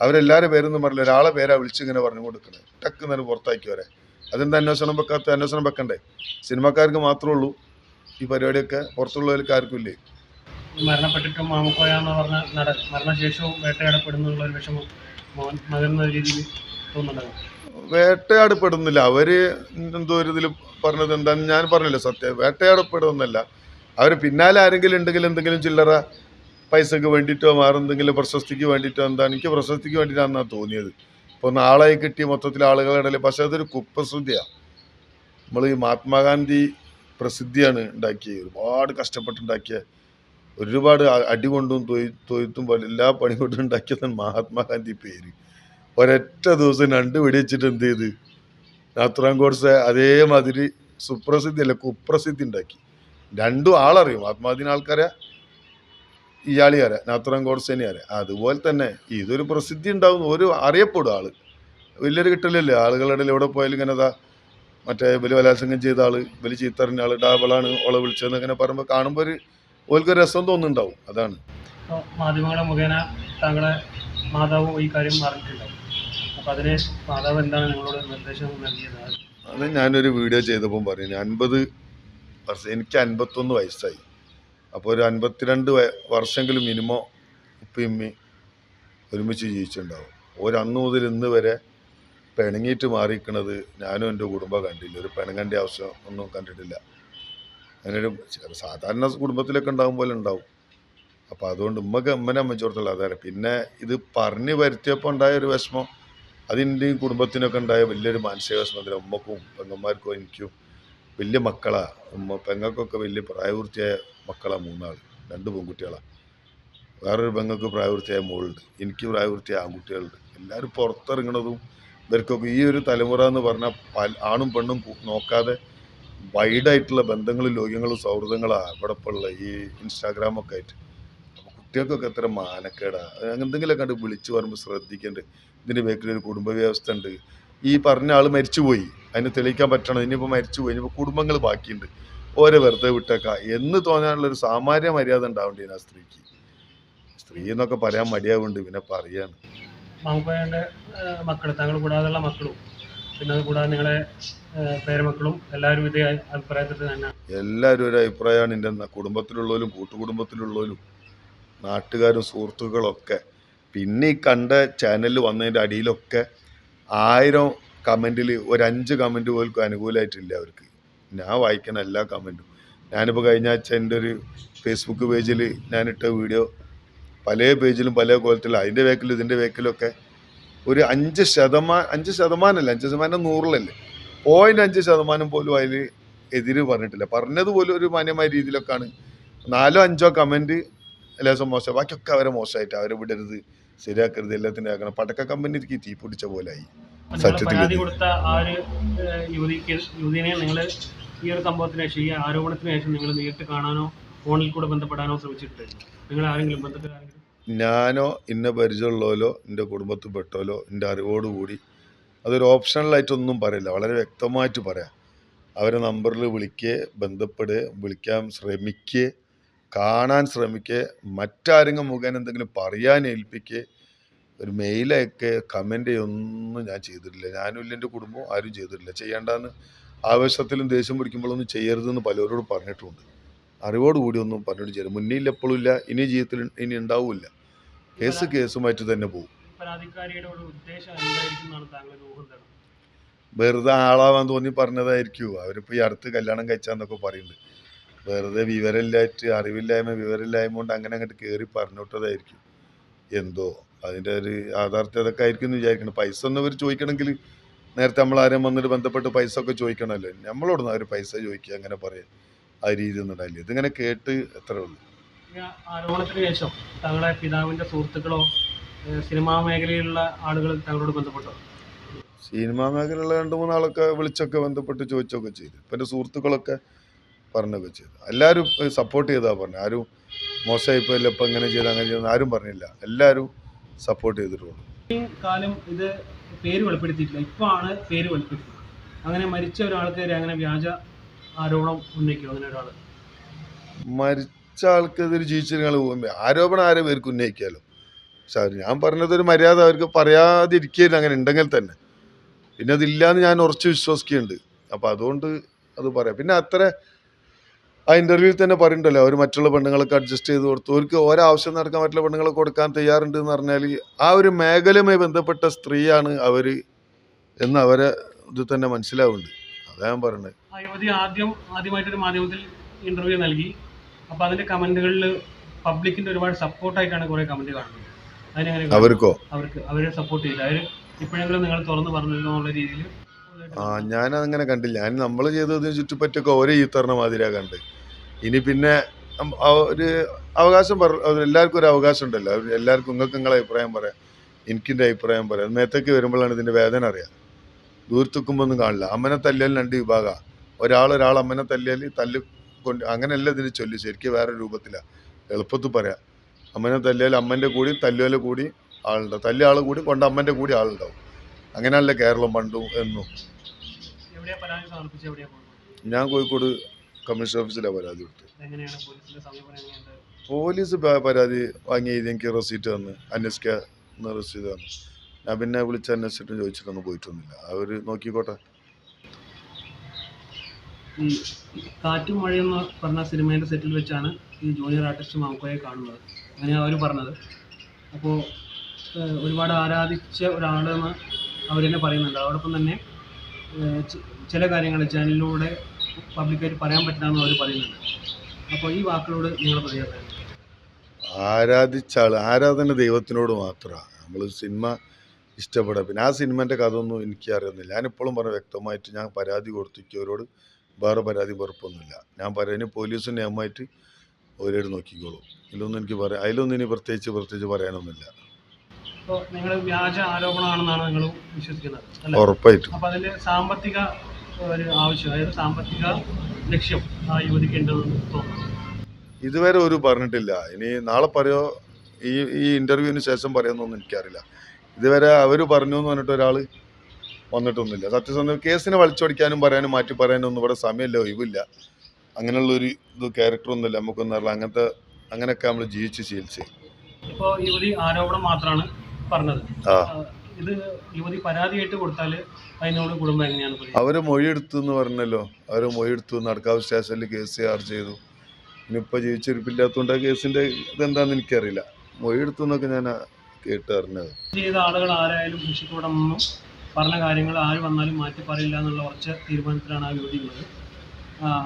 അവരെല്ലാവരും പേരൊന്നും പറഞ്ഞില്ല. ഒരാളെ പേരാ വിളിച്ചിങ്ങനെ പറഞ്ഞു കൊടുക്കണേ ടക്ക് തന്നെ പുറത്താക്കിയവരെ അതെന്താ അന്വേഷണം വെക്കാത്ത അന്വേഷണം വെക്കണ്ടേ? സിനിമക്കാർക്ക് മാത്രമേ ഉള്ളൂ. ഈ പരിപാടിയൊക്കെ പുറത്തുള്ളവർക്ക് ആർക്കും ഇല്ലേ? മരണപ്പെട്ടിട്ടും മാമുക്കോയ എന്ന് പറഞ്ഞ നട മരണശേഷവും വേട്ടയാടപ്പെടുന്നുള്ള ഒരു വിഷമം മോൻ എന്ന രീതിയിൽ തോന്നുന്നുണ്ടാകും വേട്ടയാടപ്പെടുന്നില്ല. അവർ എന്തോ ഒരു ഇതിൽ പറഞ്ഞത് എന്താന്ന് ഞാൻ പറഞ്ഞില്ല സത്യം? വേട്ടയാടപ്പെടുന്നില്ല അവർ പിന്നാലെ ആരെങ്കിലും ഉണ്ടെങ്കിൽ എന്തെങ്കിലും ചില്ലറ പൈസക്ക് വേണ്ടിയിട്ടോ മാറെന്തെങ്കിലും പ്രശസ്തിക്ക് വേണ്ടിയിട്ടോ എന്താണ് എനിക്ക് പ്രശസ്തിക്ക് വേണ്ടിയിട്ടാണെന്നാണ് തോന്നിയത്. ഇപ്പോൾ നാളായി കിട്ടി മൊത്തത്തിൽ ആളുകളുടെ ഇടയിൽ പക്ഷേ അതൊരു കുപ്രസിദ്ധിയാണ് നമ്മൾ ഈ മഹാത്മാഗാന്ധി പ്രസിദ്ധിയാണ് ഉണ്ടാക്കിയത് ഒരുപാട് കഷ്ടപ്പെട്ടുണ്ടാക്കിയ ഒരുപാട് അടി കൊണ്ടും തൊയ് തൊയ്ത്തും എല്ലാ പണി കൊണ്ടും മഹാത്മാഗാന്ധി പേര്. ഒരൊറ്റ ദിവസം രണ്ട് വെടിവെച്ചിട്ട് എന്ത് ചെയ്ത്? നാത്തുറാം ഗോഡ്സെ അതേമാതിരി സുപ്രസിദ്ധി അല്ല കുപ്രസിദ്ധി ഉണ്ടാക്കി. രണ്ടും ആളറിയും മഹാത്മാഗാന്ധിനെ ആൾക്കാരെ. ഇയാളി വരെ നാത്തുറാം ഗോഡ്സേനി വരെ. അതുപോലെ തന്നെ ഇതൊരു പ്രസിദ്ധി ഉണ്ടാവും ഒരു അറിയപ്പെടും ആൾ. വലിയൊരു കിട്ടലല്ലേ? ആളുകളുടെ ഇടയിൽ എവിടെ പോയാലും ഇങ്ങനെ അതാ മറ്റേ വലിയ ബലാത്സംഗം ചെയ്ത ആൾ വലിയ ചീത്തറിഞ്ഞ ആൾ ഡാബിളാണ് ഓളെ വിളിച്ചതെന്ന് ഇങ്ങനെ പറയുമ്പോൾ കാണുമ്പോൾ ഒരു ഓൽക്കൊരു രസം തോന്നുന്നുണ്ടാവും. അതാണ്. മാധ്യമങ്ങളെ മുഖേന താങ്കളെ മാതാവ് ഈ കാര്യം അറിഞ്ഞിട്ടുണ്ടാവും. അപ്പോൾ അതിന് മാതാവ് എന്താണ് നിങ്ങളോട് നിർദ്ദേശം നൽകിയത്? അത് ഞാനൊരു വീഡിയോ ചെയ്തപ്പോൾ പറഞ്ഞു അൻപത് വർഷം എനിക്ക് അൻപത്തൊന്ന് വയസ്സായി. അപ്പോൾ ഒരു അൻപത്തിരണ്ട് വർഷമെങ്കിലും മിനിമം ഉപ്പയും ഉമ്മയും ഒരുമിച്ച് ജീവിച്ചിട്ടുണ്ടാവും. ഒരു അന്ന് മുതൽ ഇന്ന് വരെ പിണങ്ങിയിട്ട് മാറിയിരിക്കണത് ഞാനും എന്റെ കുടുംബം കണ്ടില്ല. ഒരു പിണങ്ങേണ്ട ആവശ്യം ഒന്നും കണ്ടിട്ടില്ല. അങ്ങനൊരു സാധാരണ കുടുംബത്തിലൊക്കെ ഉണ്ടാകും പോലെ ഉണ്ടാവും. അപ്പോൾ അതുകൊണ്ട് ഉമ്മക്ക് അമ്മനെ അമ്മച്ചോടത്തുള്ള അതാരം പിന്നെ ഇത് പറഞ്ഞ് വരുത്തിയപ്പോൾ ഉണ്ടായ ഒരു വിഷമം. അതിന്റെയും കുടുംബത്തിനൊക്കെ ഉണ്ടായ വലിയൊരു മാനസിക വിഷമത്തിന് ഉമ്മക്കും പെങ്ങന്മാർക്കും എനിക്കും വലിയ മക്കളാ. ഉമ്മ പെങ്ങൾക്കൊക്കെ വലിയ പ്രായപൂർത്തിയായ മക്കളാ മൂന്നാൾ രണ്ട് പെൺകുട്ടികളാണ് വേറൊരു പെങ്ങൾക്ക് പ്രായപൂർത്തിയായ മോളുണ്ട്. എനിക്ക് പ്രായപൂർത്തിയായ ആൺകുട്ടികളുണ്ട്. എല്ലാവരും പുറത്തിറങ്ങണതും ഇവർക്കൊക്കെ ഈ ഒരു തലമുറ എന്ന് പറഞ്ഞാൽ പല ആണും പെണ്ണും നോക്കാതെ വൈഡായിട്ടുള്ള ബന്ധങ്ങളും ലോകങ്ങളും സൗഹൃദങ്ങളാണ് ഇവിടെ ഉള്ള ഈ ഇൻസ്റ്റാഗ്രാമൊക്കെ ആയിട്ട്. കുട്ടികൾക്കൊക്കെ എത്ര മാനക്കേടാ. അത് എന്തെങ്കിലുമൊക്കെ കണ്ട് വിളിച്ചു പറയുമ്പോൾ ശ്രദ്ധിക്കേണ്ടത്. ഇതിന്റെ ബേക്കിൽ ഒരു കുടുംബ വ്യവസ്ഥ ഉണ്ട്. ഈ പറഞ്ഞ ആൾ മരിച്ചുപോയി. അതിന് തെളിയിക്കാൻ പറ്റണം. ഇനിയിപ്പോൾ മരിച്ചുപോയി. ഇനിയിപ്പോൾ കുടുംബങ്ങൾ ബാക്കിയുണ്ട്. ഓരോ വെറുതെ വിട്ടേക്ക. എന്ന് തോന്നാനുള്ള ഒരു സാമാന്യ മര്യാദ ഉണ്ടാവേണ്ടി ആ സ്ത്രീക്ക്. സ്ത്രീ എന്നൊക്കെ പറയാൻ മടിയാവുണ്ട്. പിന്നെ പറയാണ്. മാമുക്കോയന്റെ മക്കൾ താങ്കൾ കൂടാതെയുള്ള മക്കളും. പിന്നെ അത് കൂടാതെ നിങ്ങളെ പേരമക്കളും എല്ലാവരും ഇതേ അഭിപ്രായത്തിൽ തന്നെ എല്ലാവരും ഒരു അഭിപ്രായമാണ്. എന്റെ കുടുംബത്തിലുള്ളവരും കൂട്ടുകുടുംബത്തിലുള്ളവരും നാട്ടുകാരും സുഹൃത്തുക്കളൊക്കെ. പിന്നെ ഈ കണ്ട ചാനലിൽ വന്നതിന്റെ അടിയിലൊക്കെ ആയിരം കമന്റിൽ ഒരു അഞ്ച് കമന്റ് പോലും അനുകൂലമായിട്ടില്ല അവർക്ക്. ഞാൻ വായിക്കണ എല്ലാ കമന്റും ഞാനിപ്പോൾ കഴിഞ്ഞ ആഴ്ച എന്റെ ഒരു ഫേസ്ബുക്ക് പേജിൽ ഞാനിട്ട വീഡിയോ പല പേജിലും പല കോലത്തിലും അതിന്റെ വേക്കിലും ഇതിന്റെ വേക്കിലൊക്കെ ഒരു അഞ്ച് ശതമാനം അഞ്ച് ശതമാനമല്ല അഞ്ച് ശതമാനം നൂറിലല്ലേ? പോയിന്റ് അഞ്ച് ശതമാനം പോലും അതിൽ എതിര് പറഞ്ഞിട്ടില്ല. പറഞ്ഞതുപോലും ഒരു മാന്യമായ രീതിയിലൊക്കെയാണ്. നാലോ അഞ്ചോ കമന്റ് എല്ലാ ദിവസവും മോശം ബാക്കിയൊക്കെ അവരെ മോശമായിട്ട് അവരെ വിടരുത്. ശരിയാക്കരുത് എല്ലാത്തിനും ആക്കണം. പടക്ക കമ്പനിക്ക് തീ പിടിച്ച പോലായി. സത്യത്തിൽ ഈ ഒരു സംഭവത്തിന് ശേഷം ഈ ആരോപണത്തിന് ശേഷം നിങ്ങൾ നേരിട്ട് കാണാനോ ഫോണിൽ കൂടെ ബന്ധപ്പെടാനോ ശ്രമിച്ചിട്ടുണ്ട് നിങ്ങൾ ആരെങ്കിലും ബന്ധത്തിൽ ഞാനോ ഇന്ന പരിചയമുള്ളവരോ എന്റെ കുടുംബത്തിൽ പെട്ടോലോ എന്റെ അറിവോടുകൂടി അതൊരു ഓപ്ഷണലായിട്ടൊന്നും പറയില്ല. വളരെ വ്യക്തമായിട്ട് പറയാം. അവരെ നമ്പറിൽ വിളിക്കുക ബന്ധപ്പെടുക വിളിക്കാൻ ശ്രമിക്കുക കാണാൻ ശ്രമിക്കുക മറ്റാരെങ്കിലും മുഖേന എന്തെങ്കിലും പറയാൻ ഏൽപ്പിക്കുക ഒരു മെയിലൊക്കെ കമന്റ് ഒന്നും ഞാൻ ചെയ്തിട്ടില്ല. ഞാനും ഇല്ല എന്റെ കുടുംബവും ആരും ചെയ്തിട്ടില്ല. ചെയ്യേണ്ടെന്ന് ആവേശത്തിലും ദേഷ്യം പിടിക്കുമ്പോഴൊന്നും ചെയ്യരുതെന്ന് പലരോടും പറഞ്ഞിട്ടുണ്ട്. അറിവോടുകൂടി ഒന്നും പറഞ്ഞിട്ട് ചെയ്യരുത്. മുന്നിൽ എപ്പോഴും ഇല്ല ഇനി ജീവിതത്തിൽ ഇനി ഉണ്ടാവില്ല. കേസ് കേസുമായിട്ട് തന്നെ പോകും. വെറുതെ ആളാവാൻ തോന്നി പറഞ്ഞതായിരിക്കും. അവരിപ്പോൾ ഈ അടുത്ത് കല്യാണം കഴിച്ചാന്നൊക്കെ പറയുന്നുണ്ട്. വെറുതെ വിവരമില്ലായിട്ട് അറിവില്ലായ്മ വിവരമില്ലായ്മ കൊണ്ട് അങ്ങനെ അങ്ങോട്ട് കയറി പറഞ്ഞിട്ടതായിരിക്കും എന്തോ അതിന്റെ ഒരു യാഥാർത്ഥ്യതൊക്കെ ആയിരിക്കും എന്ന് വിചാരിക്കണം. പൈസ ഒന്നും അവർ ചോദിക്കണമെങ്കിൽ നേരത്തെ നമ്മൾ ആരെയും വന്നിട്ട് ബന്ധപ്പെട്ട് പൈസ ഒക്കെ ചോദിക്കണമല്ലോ. നമ്മളോടൊന്നും അവർ പൈസ ചോദിക്കുക അങ്ങനെ പറയാം. ആ രീതി ഒന്നും ഉണ്ടായില്ല ഇതിങ്ങനെ കേട്ട് എത്ര ഉള്ളൂ. ആരോപണത്തിന് ശേഷം തങ്ങളുടെ പിതാവിന്റെ സുഹൃത്തുക്കളോ സിനിമാ മേഖലയിലുള്ള ആളുകൾ തങ്ങളോട് ബന്ധപ്പെട്ടോ? സിനിമാ മേഖലയിലുള്ള രണ്ട് മൂന്നാളൊക്കെ വിളിച്ചൊക്കെ ബന്ധപ്പെട്ട് ചോദിച്ചൊക്കെ ചെയ്തു. ഇപ്പം എന്റെ സുഹൃത്തുക്കളൊക്കെ പറഞ്ഞൊക്കെ ചെയ്തു. എല്ലാവരും സപ്പോർട്ട് ചെയ്താ പറഞ്ഞു. ആരും മോശമായിപ്പോയില്ല ഇപ്പം ഇങ്ങനെ ചെയ്ത് അങ്ങനെ ചെയ്തെന്ന് ആരും പറഞ്ഞില്ല. എല്ലാവരും സപ്പോർട്ട് ചെയ്തിട്ടുള്ളൂ. കാലം ഇത് പേര് വെളിപ്പെടുത്തിയിട്ടില്ല. ഇപ്പോൾ ആണ് പേര് വെളിപ്പെടുത്തിയത്. അങ്ങനെ മരിച്ച ഒരാൾക്കെതിരെ അങ്ങനെ വ്യാജ ആരോപണം ഉന്നയിക്കും അങ്ങനെ ഒരാൾ മരിച്ച ആൾക്കെതിരെ ജീവിച്ചിരുന്ന ആരോപണം ആരെ പേർക്ക് ഉന്നയിക്കാലോ? പക്ഷെ ഞാൻ പറഞ്ഞത് ഒരു മര്യാദ അവർക്ക് പറയാതിരിക്കുകയില്ല അങ്ങനെ ഉണ്ടെങ്കിൽ തന്നെ. പിന്നെ അതില്ലാന്ന് ഞാൻ ഉറച്ച് വിശ്വസിക്കുന്നുണ്ട്. അപ്പോൾ അതുകൊണ്ട് അത് പറയാം. പിന്നെ അത്ര ആ ഇന്റർവ്യൂവിൽ തന്നെ പറയുന്നുണ്ടല്ലോ അവർ മറ്റുള്ള പെണ്ണുങ്ങളൊക്കെ അഡ്ജസ്റ്റ് ചെയ്ത് കൊടുത്തു. അവർക്ക് ഒരാവശ്യം നടക്കാൻ മറ്റുള്ള പെണ്ണുങ്ങളെ കൊടുക്കാൻ തയ്യാറുണ്ട് എന്ന് പറഞ്ഞാൽ ആ ഒരു മേഖലയുമായി ബന്ധപ്പെട്ട സ്ത്രീയാണ് അവർ എന്ന് അവരെ ഇത് തന്നെ മനസ്സിലാവുന്നുണ്ട്. അതാ ഞാൻ പറയുന്നത് ആ യുവതി ആദ്യം ആദ്യമായിട്ടൊരു മാധ്യമത്തിൽ ഇന്റർവ്യൂ നൽകി. അപ്പോൾ അതിന്റെ കമന്റുകളിൽ പബ്ലിക്കിന്റെ ഒരുപാട് സപ്പോർട്ടായിട്ടാണ് കുറേ കമന്റ് കാണുന്നത്. അതിനെങ്ങനെ? അവർക്കോ? അവർക്ക് അവരെ സപ്പോർട്ട് ചെയ്ത്. അവർ ഇപ്പോഴെങ്കിലും നിങ്ങൾ തുറന്നു പറഞ്ഞിരുന്നു എന്നുള്ള രീതിയിൽ ആ ഞാനതങ്ങനെ കണ്ടില്ല. ഞാൻ നമ്മൾ ചെയ്തതിന് ചുറ്റുപറ്റൊക്കെ ഒരേ ഈ തരണ മാതിരിയാ കണ്ട് ഇനി പിന്നെ ഒരു അവകാശം പറ എല്ലാവർക്കും ഒരു അവകാശം ഉണ്ടല്ലോ എല്ലാവർക്കും നിങ്ങൾക്ക് നിങ്ങളെ അഭിപ്രായം പറയാം. എനിക്കിന്റെ അഭിപ്രായം പറയാം. നേരത്തേക്ക് വരുമ്പോഴാണ് ഇതിന്റെ വേദന അറിയാം. ദൂരത്തുക്കുമ്പോൾ ഒന്നും കാണില്ല. അമ്മനെ തല്ലിയാൽ രണ്ട് വിഭാഗമാണ് ഒരാൾ ഒരാൾ അമ്മനെ തല്ലിയാൽ തല്ല് കൊണ്ട് അങ്ങനെയല്ല ഇതിന് ചൊല്ലി. ശരിക്കും വേറെ രൂപത്തിലാണ് എളുപ്പത്തിൽ പറയാം. അമ്മനെ തല്ലിയാൽ അമ്മന്റെ കൂടി തല്ലുവല കൂടി ആളുണ്ടാവും. തല്ലിയ ആൾ കൂടി കൊണ്ട് അമ്മന്റെ കൂടി ആളുണ്ടാവും. അങ്ങനെയല്ല കേരളം പണ്ടും എന്നും എവിടെയാ പരാതി സമർപ്പിച്ച് എവിടെയാ പോകുന്നത് ഞാൻ കോഴിക്കോട് കമ്മീഷൻ ഓഫീസിലാണ് പരാതി കൊടുത്തത്. പോലീസ് പരാതി വാങ്ങി എനിക്ക് റെസീറ്റ് തന്ന് അന്വേഷിക്കുന്ന റെസീറ്റ് തന്നു. ഞാൻ പിന്നെ വിളിച്ച് അന്വേഷിച്ചിട്ടും ചോദിച്ചിട്ടൊന്നും പോയിട്ടൊന്നുമില്ല. അവർ നോക്കിക്കോട്ടെ. ഈ കാറ്റും മഴയെന്ന് പറഞ്ഞ സിനിമയുടെ സെറ്റിൽ വെച്ചാണ് ഈ ജൂനിയർ ആർട്ടിസ്റ്റ് മാമുക്കോയെ കാണുന്നത്. അങ്ങനെയാണ് അവർ പറഞ്ഞത്. അപ്പോൾ ഒരുപാട് ആരാധിച്ച ഒരാളെന്ന് അവർ തന്നെ പറയുന്നുണ്ട്. അതോടൊപ്പം തന്നെ ചില കാര്യങ്ങൾ ചാനലിലൂടെ പബ്ലിക്കായിട്ട് പറയാൻ പറ്റില്ലെന്ന് അവർ പറയുന്നുണ്ട്. അപ്പോൾ ഈ വാക്കുകളോട് നിങ്ങൾ പ്രതികരണം ആരാധിച്ചാൾ ആരാധന ദൈവത്തിനോട് മാത്രമാണ് നമ്മൾ സിനിമ ഇഷ്ടപ്പെടുക പിന്നെ ആ സിനിമേന്റെ കഥ ഒന്നും എനിക്ക് അറിയുന്നില്ല ഞാനിപ്പോഴും പറഞ്ഞു വ്യക്തമായിട്ട് ഞാൻ പരാതി കൊടുത്തിക്കവരോട് വേറെ പരാതി പുറപ്പൊന്നുമില്ല. ഞാൻ പറയുന്നത് പോലീസും നിയമമായിട്ട് ഓരോട് നോക്കിക്കോളൂ. ഇതിലൊന്നും എനിക്ക് പറയാം അതിലൊന്നും ഇനി പ്രത്യേകിച്ച് പ്രത്യേകിച്ച് പറയാനൊന്നുമില്ല. വ്യാജ ആരോപണമാണെന്നാണ് നിങ്ങൾ വിശ്വസിക്കുന്നത് ഉറപ്പായിട്ടും. സാമ്പത്തിക ഒരു ആവശ്യം അതായത് സാമ്പത്തിക ലക്ഷ്യം ആ യുവതിക്കേണ്ടതെന്ന് തോന്നുന്നു. ഇതുവരെ ഒരു പറഞ്ഞിട്ടില്ല. ഇനി നാളെ പറയോ? ഈ ഈ ഇന്റർവ്യൂവിന് ശേഷം പറയുന്നൊന്നും എനിക്കറിയില്ല. ഇതുവരെ അവർ പറഞ്ഞു എന്ന് പറഞ്ഞിട്ട് ഒരാൾ വന്നിട്ടൊന്നുമില്ല. സത്യസന്ധ കേസിനെ വലിച്ചൊടിക്കാനും പറയാനും മാറ്റി പറയാനും ഒന്നും ഇവിടെ സമയമില്ല ഒഴിവില്ല. അങ്ങനെയുള്ളൊരു ഇത് ക്യാരക്ടറൊന്നുമില്ല. നമുക്കൊന്നും അറിയില്ല. അങ്ങനത്തെ അങ്ങനെയൊക്കെ നമ്മൾ ജീവിച്ച് ചികിത്സ ഇപ്പോൾ യുവതി ആരോപണം മാത്രമാണ് പറഞ്ഞത്. ഇത് യുവതി പരാതിയായിട്ട് കൊടുത്താൽ അതിനോട് കുടുംബം എങ്ങനെയാണ്? അവർ മൊഴിയെടുത്തു എന്ന് പറഞ്ഞല്ലോ. അവർ മൊഴിയെടുത്തു. നടക്കാവ് സ്റ്റേഷനിൽ കേസ് ചാർജ് ചെയ്തു. ഇനിയിപ്പോൾ ജീവിച്ചിരിപ്പില്ലാത്തതുകൊണ്ട് ആ കേസിന്റെ ഇതെന്താണെന്ന് എനിക്കറിയില്ല. മൊഴിയെടുത്തു എന്നൊക്കെ ഞാൻ കേട്ട് അറിഞ്ഞത് ചെയ്ത ആളുകൾ ആരായാലും ശിക്ഷിക്കപ്പെടണമെന്നും പറഞ്ഞ കാര്യങ്ങൾ ആര് വന്നാലും മാറ്റി പറയില്ല എന്നുള്ള ഉറച്ച തീരുമാനത്തിലാണ് ആ യുവതി ഉള്ളത്.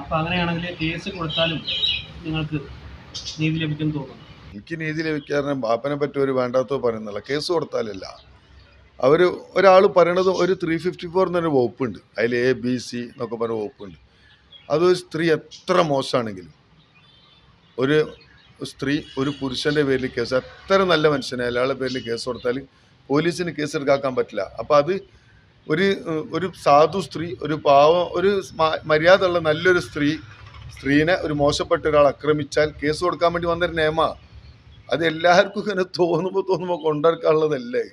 അപ്പോൾ അങ്ങനെയാണെങ്കിൽ കേസ് കൊടുത്താലും നിങ്ങൾക്ക് നീതി ലഭിക്കും തോന്നുന്നു. എനിക്ക് നീതി ലഭിക്കാറിന് ബാപ്പനെ പറ്റി ഒരു വേണ്ടാത്തോ പറയുന്നില്ല. കേസ് കൊടുത്താലല്ല. അവർ ഒരാൾ പറയണത് ഒരു ത്രീ ഫിഫ്റ്റി ഫോർ എന്നൊരു വകുപ്പുണ്ട്. അതിൽ എ ബി സി എന്നൊക്കെ പറഞ്ഞ വകുപ്പുണ്ട്. അത് സ്ത്രീ എത്ര മോശമാണെങ്കിലും ഒരു സ്ത്രീ ഒരു പുരുഷന്റെ പേരിൽ കേസ് എത്ര നല്ല മനുഷ്യനെ അയാളുടെ പേരിൽ കേസ് കൊടുത്താൽ പോലീസിന് കേസ് എടുക്കാക്കാൻ പറ്റില്ല. അപ്പോൾ അത് ഒരു ഒരു സാധു സ്ത്രീ ഒരു പാവം ഒരു മര്യാദ ഉള്ള നല്ലൊരു സ്ത്രീ സ്ത്രീനെ ഒരു മോശപ്പെട്ട ഒരാൾ ആക്രമിച്ചാൽ കേസ് കൊടുക്കാൻ വേണ്ടി വന്നൊരു നിയമമാണ് അത് എല്ലാവർക്കും ഇങ്ങനെ തോന്നുമ്പോൾ തോന്നുമ്പോൾ കൊണ്ടുനടക്കാനുള്ളതല്ലേ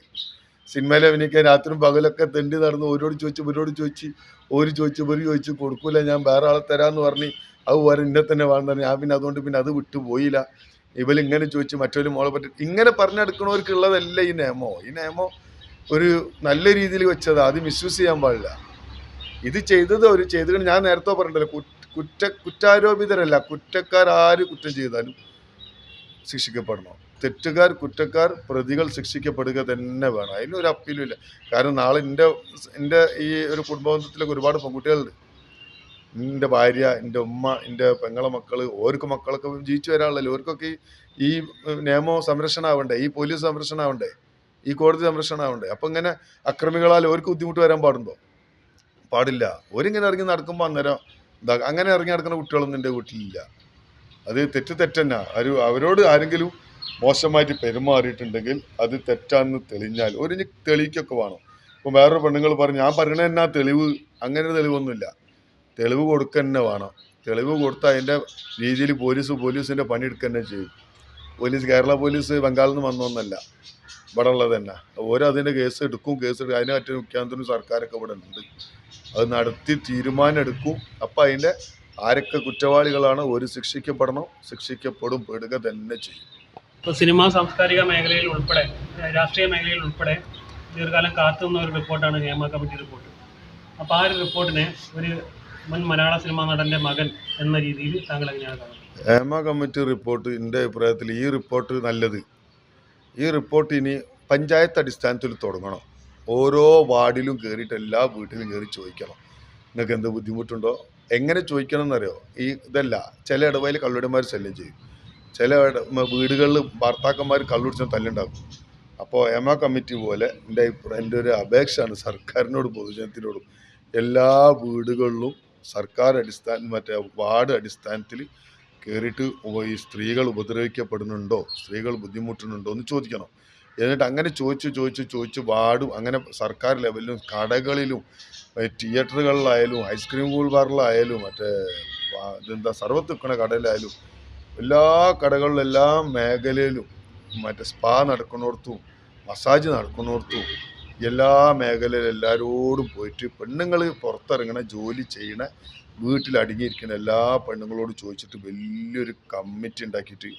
സിനിമയിൽ അഭിനയിക്കാൻ രാത്രിയും പകലൊക്കെ തെണ്ടി നടന്ന് ഓരോട് ചോദിച്ച് ഇവരോട് ചോദിച്ച് ഒരു ചോദിച്ച് ഇവർ ചോദിച്ച് കൊടുക്കൂല ഞാൻ വേറെ ആളെ തരാമെന്ന് പറഞ്ഞ് അത് വേറെ ഇന്നെ തന്നെ വേണമെന്ന് ഞാൻ പിന്നെ അതുകൊണ്ട് പിന്നെ അത് വിട്ടു പോയില്ല. ഇവലിങ്ങനെ ചോദിച്ചു മറ്റൊരു മോളെ പറ്റി ഇങ്ങനെ പറഞ്ഞെടുക്കണവർക്കുള്ളതല്ല ഈ നിയമോ ഈ നിയമോ ഒരു നല്ല രീതിയിൽ വെച്ചത്. അത് മിസ്യൂസ് ചെയ്യാൻ പാടില്ല. ഇത് ചെയ്തത് അവർ ചെയ്തിട്ട് ഞാൻ നേരത്തെ പറഞ്ഞിട്ടല്ലോ കുറ്റ കുറ്റ കുറ്റാരോപിതരല്ല. കുറ്റക്കാർ ആര് കുറ്റം ചെയ്താലും ശിക്ഷിക്കപ്പെടണം. തെറ്റുകാർ കുറ്റക്കാർ പ്രതികൾ ശിക്ഷിക്കപ്പെടുക തന്നെ വേണം. അതിനൊരു അപ്പീലും ഇല്ല. കാരണം നാളെ എന്റെ എന്റെ ഈ ഒരു കുടുംബബന്ധത്തിലൊക്കെ ഒരുപാട് പെൺകുട്ടികളുണ്ട്. എന്റെ ഭാര്യ എന്റെ ഉമ്മ എന്റെ പെങ്ങളെ മക്കൾ ഓർക്ക് മക്കളൊക്കെ ജീവിച്ചു വരാനുള്ളല്ലോ ഓർക്കൊക്കെ ഈ നിയമ സംരക്ഷണം ആവണ്ടേ ഈ പോലീസ് സംരക്ഷണം ആവണ്ടേ ഈ കോടതി സംരക്ഷണം ആവണ്ടേ അപ്പം ഇങ്ങനെ അക്രമികളാൽ ഓർക്ക് ബുദ്ധിമുട്ട് വരാൻ പാടുണ്ടോ? പാടില്ല. ഓരിങ്ങനെ ഇറങ്ങി നടക്കുമ്പോൾ അന്നേരം അങ്ങനെ ഇറങ്ങി നടക്കുന്ന കുട്ടികളൊന്നും എന്റെ വീട്ടിലില്ല. അത് തെറ്റ് തെറ്റന്നെ. അവരോട് ആരെങ്കിലും മോശമായിട്ട് പെരുമാറിയിട്ടുണ്ടെങ്കിൽ അത് തെറ്റാന്ന് തെളിഞ്ഞാൽ ഒരു തെളിയിക്കൊക്കെ വേണം. ഇപ്പം വേറൊരു പെണ്ണുങ്ങൾ പറഞ്ഞു ഞാൻ പറയണ എന്നാ തെളിവ്? അങ്ങനെ ഒരു തെളിവൊന്നുമില്ല. തെളിവ് കൊടുക്കുക തന്നെ വേണം. തെളിവ് കൊടുത്താൽ അതിന്റെ രീതിയിൽ പോലീസ് പോലീസിന്റെ പണിയെടുക്കുക തന്നെ ചെയ്യും. പോലീസ് കേരള പോലീസ് ബംഗാളിൽ നിന്ന് വന്നൊന്നല്ല ഇവിടെ ഉള്ളത് തന്നെ. ഓരോ അതിന്റെ കേസ് എടുക്കും കേസ് എടുക്കും. അതിനെ മറ്റൊരു മുഖ്യമന്ത്രി സർക്കാരൊക്കെ ഇവിടെ ഉണ്ട്. അത് നടത്തി തീരുമാനം എടുക്കും. അപ്പം അതിന്റെ ആരൊക്കെ കുറ്റവാളികളാണ് ഒരു ശിക്ഷിക്കപ്പെടണം. ശിക്ഷിക്കപ്പെടും പെടുക തന്നെ ചെയ്യും. ഇപ്പോൾ സിനിമാ സാംസ്കാരിക മേഖലയിൽ ഉൾപ്പെടെ രാഷ്ട്രീയ മേഖലയിൽ ഉൾപ്പെടെ ദീർഘകാലം കാത്തുനിന്ന ഒരു റിപ്പോർട്ടാണ് ഹേമ കമ്മിറ്റി റിപ്പോർട്ട്. അപ്പോൾ ആ ഒരു റിപ്പോർട്ടിനെ ഒരു മുൻ മലയാള സിനിമാ നടന്റെ മകൻ എന്ന രീതിയിൽ താങ്കൾ എങ്ങനെയാണ് കാണുന്നത്? ഹേമ കമ്മിറ്റി റിപ്പോർട്ട് എന്റെ അഭിപ്രായത്തിൽ ഈ റിപ്പോർട്ട് നല്ലത്. ഈ റിപ്പോർട്ട് ഇനി പഞ്ചായത്ത് അടിസ്ഥാനത്തിൽ തുടങ്ങണം. ഓരോ വാർഡിലും കയറിയിട്ട് എല്ലാ വീട്ടിലും കയറി ചോദിക്കണം. നിങ്ങൾക്ക് എന്ത് ബുദ്ധിമുട്ടുണ്ടോ? എങ്ങനെ ചോദിക്കണം എന്നറിയോ ഈ ഇതല്ല ചില ഇടവയിൽ കള്ളുടന്മാർ ശല്യം ചെയ്യും. ചില വീടുകളിൽ ഭർത്താക്കന്മാർ കള്ളുടിച്ച തല്ലുണ്ടാക്കും. അപ്പോൾ ഹേമ കമ്മിറ്റി പോലെ എന്റെ എന്റെ ഒരു അപേക്ഷയാണ് സർക്കാരിനോടും പൊതുജനത്തിനോടും. എല്ലാ വീടുകളിലും സർക്കാർ അടിസ്ഥാന മറ്റേ വാർഡ് അടിസ്ഥാനത്തിൽ കയറിയിട്ട് ഈ സ്ത്രീകൾ ഉപദ്രവിക്കപ്പെടുന്നുണ്ടോ സ്ത്രീകൾ ബുദ്ധിമുട്ടുന്നുണ്ടോ എന്ന് ചോദിക്കണം. എന്നിട്ട് അങ്ങനെ ചോദിച്ച് ചോദിച്ച് ചോദിച്ച് വാർഡും അങ്ങനെ സർക്കാർ ലെവലിലും കടകളിലും തിയേറ്ററുകളിലായാലും ഐസ്ക്രീം കൂൾ ബാറിലായാലും മറ്റേ എന്താ സർവത്ത് കടയിലായാലും എല്ലാ കടകളിലും എല്ലാ മേഖലയിലും മറ്റേ സ്പാ നടക്കുന്നിടത്തും മസാജ് നടക്കുന്നിടത്തും എല്ലാ മേഖലയിലും എല്ലാവരോടും പോയിട്ട് പെണ്ണുങ്ങൾ പുറത്തിറങ്ങണ ജോലി ചെയ്യണ വീട്ടിൽ അടുങ്ങിയിരിക്കുന്ന എല്ലാ പെണ്ണുങ്ങളോടും ചോദിച്ചിട്ട് വലിയൊരു കമ്മിറ്റി ഉണ്ടാക്കിയിട്ട്